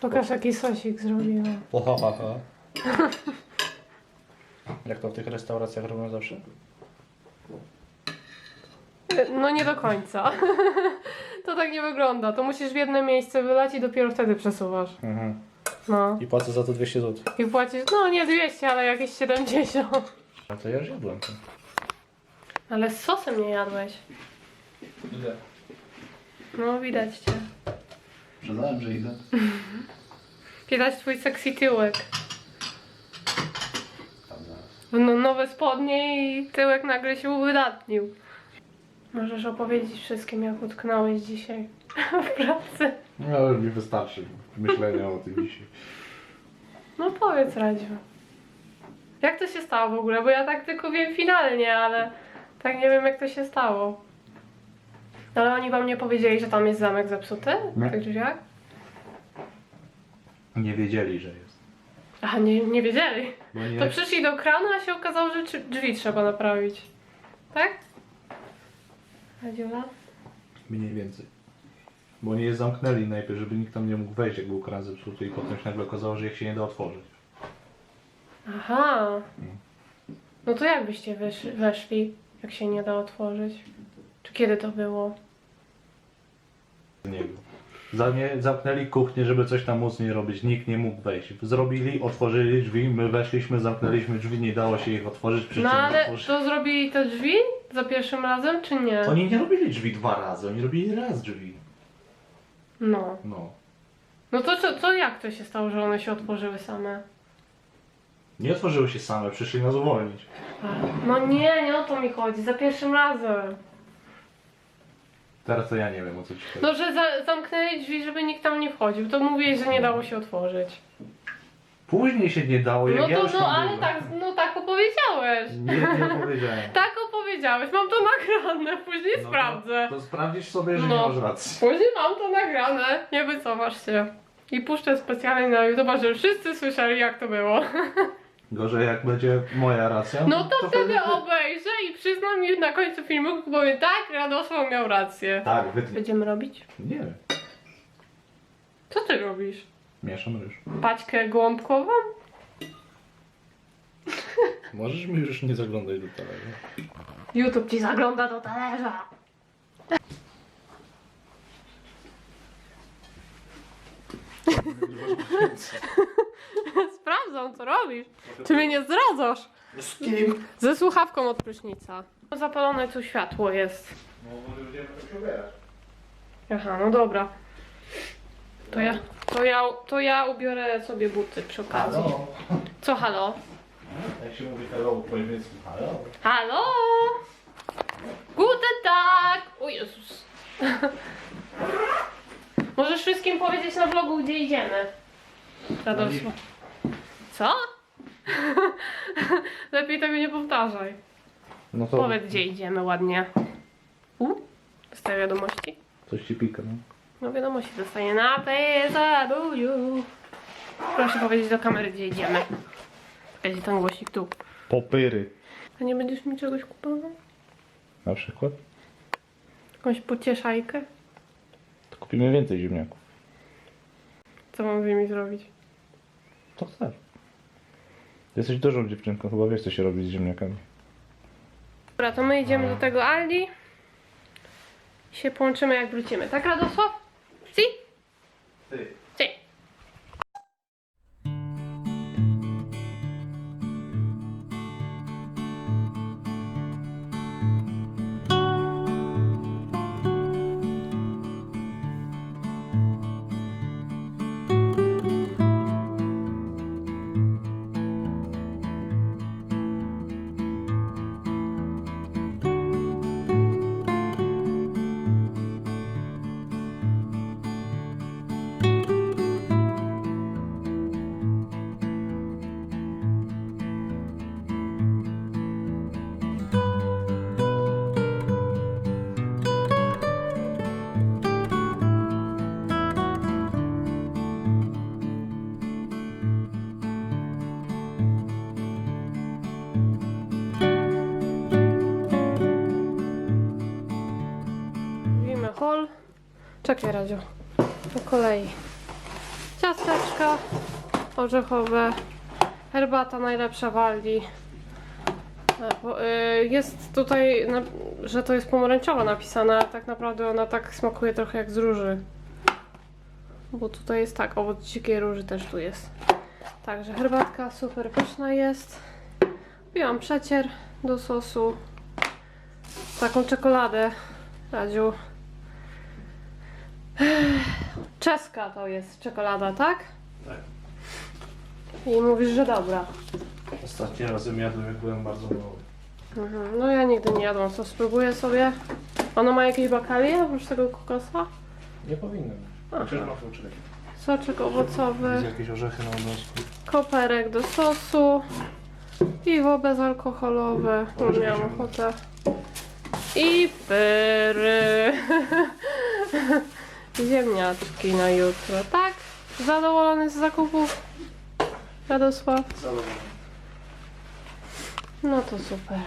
Pokaż jaki sosik zrobiłam. Oha, ha, ha. Jak to w tych restauracjach robią zawsze? No nie do końca. To tak nie wygląda. To musisz w jedno miejsce wylać i dopiero wtedy przesuwasz. Mhm. No. I płacę za to 200 zł. I płacisz, no nie 200, ale jakieś 70. A to ja już jadłem. to. Ale z sosem nie jadłeś. No widać cię. Przyznałem, że idę. Widać twój sexy tyłek. No, nowe spodnie i tyłek nagle się uwydatnił. Możesz opowiedzieć wszystkim, jak utknąłeś dzisiaj w pracy. No już mi wystarczy myślenia o tym dzisiaj. No powiedz, Radziu. Jak to się stało w ogóle? Bo ja tak tylko wiem finalnie, ale tak nie wiem, jak to się stało. Ale oni wam nie powiedzieli, że tam jest zamek zepsuty? Nie. W tych drzwiach? Nie wiedzieli, że jest. Aha, nie, nie wiedzieli. Bo nie... To przyszli do kranu, a się okazało, że czy- drzwi trzeba naprawić. Tak? Radziula? Mniej więcej. Bo nie je zamknęli najpierw, żeby nikt tam nie mógł wejść, jak był kran zepsuty i potem się nagle okazało, że ich się nie da otworzyć. Aha. No to jak byście wesz weszli, jak się nie da otworzyć? Czy kiedy to było? Z niego. Za nie, zamknęli kuchnię, żeby coś tam mocniej robić. Nikt nie mógł wejść. Zrobili, otworzyli drzwi, my weszliśmy, zamknęliśmy drzwi, nie dało się ich otworzyć. Przy No czym ale otworzy- to zrobili te drzwi za pierwszym razem, czy nie? Oni nie robili drzwi dwa razy, oni robili raz drzwi. No. No. No to co, co jak to się stało, że one się otworzyły same? Nie otworzyły się same, przyszli nas uwolnić. No nie, nie o to mi chodzi, za pierwszym razem. Teraz to ja nie wiem o co ci chodzi. No, że za zamknęli drzwi, żeby nikt tam nie wchodził. To mówiłeś, że nie dało się otworzyć. Później się nie dało, jak No ja to, już no tam ale byłem. tak, no tak opowiedziałeś. Nie, nie powiedziałem. Tak opowiedziałeś, mam to nagrane, później No sprawdzę. To, to sprawdzisz sobie, że No. nie masz racji. Później mam to nagrane, nie wycofasz się. I puszczę specjalnie na YouTube, żeby wszyscy słyszeli jak to było. Gorzej jak będzie moja racja. No to wtedy obejrzę i przyznam mi na końcu filmu, powiem tak, Radosław miał rację. Tak, wytnij. Będziemy robić? Nie wiem. Co ty robisz? Mieszam ryż. Paćkę gołąbkową? Możesz mi już nie zaglądać do talerza. YouTube ci zagląda do talerza. Sprawdzam, co robisz. Czy mnie nie zdradzasz? Z kim? Ze słuchawką od prysznica. Zapalone tu światło jest. No może będziemy to ubierać. Aha, no dobra. To ja, to ja, to ja ubiorę sobie buty przy okazji. Halo? Co halo? Jak się mówi hello po niemiecku? Halo? Halo? Guten Tag! O Jezus. Możesz wszystkim powiedzieć na vlogu, gdzie idziemy. Radosław. Co? Lepiej tego nie powtarzaj. No to Powiedz, gdzie idziemy ładnie. U? Dostaję wiadomości? coś ci pika, no. No wiadomości dostaję na Facebooku. Proszę powiedzieć do kamery, gdzie idziemy. Będzie ten głosik tu. Popyry. A nie będziesz mi czegoś kupował? Na przykład? Jakąś pocieszajkę? To kupimy więcej ziemniaków. Co mam z nimi zrobić? To chcesz. Jesteś dużą dziewczynką, chyba wiesz co się robi z ziemniakami. Dobra, to my idziemy do tego Aldi. I się połączymy jak wrócimy. Tak, Radosław? Si? Ty. Hol. Czekaj, Radzio. Po kolei. Ciasteczka orzechowe, herbata najlepsza w Aldi. E, y, Jest tutaj, że to jest pomarańczowa napisana, ale tak naprawdę ona tak smakuje trochę jak z róży. Bo tutaj jest tak, owoc dzikiej róży też tu jest. Także herbatka super pyszna jest. Piłam przecier do sosu. Taką czekoladę, Radziu. Czeska to jest czekolada, tak? Tak. I mówisz, że dobra. Ostatni razem jadłem, jak byłem bardzo mały. Mhm. No ja nigdy nie jadłam, co spróbuję sobie. Ono ma jakieś bakalie oprócz tego kokosa? Nie powinno. Aha. Chociaż ma poczekać. Soczek owocowy, Jest jakieś orzechy na odnosku. koperek do sosu, piwo bezalkoholowe, Może miałam ochotę. I pyry. Ziemniaczki na jutro, tak? Zadowolony z zakupów? Radosław? Zadowolony. No to super.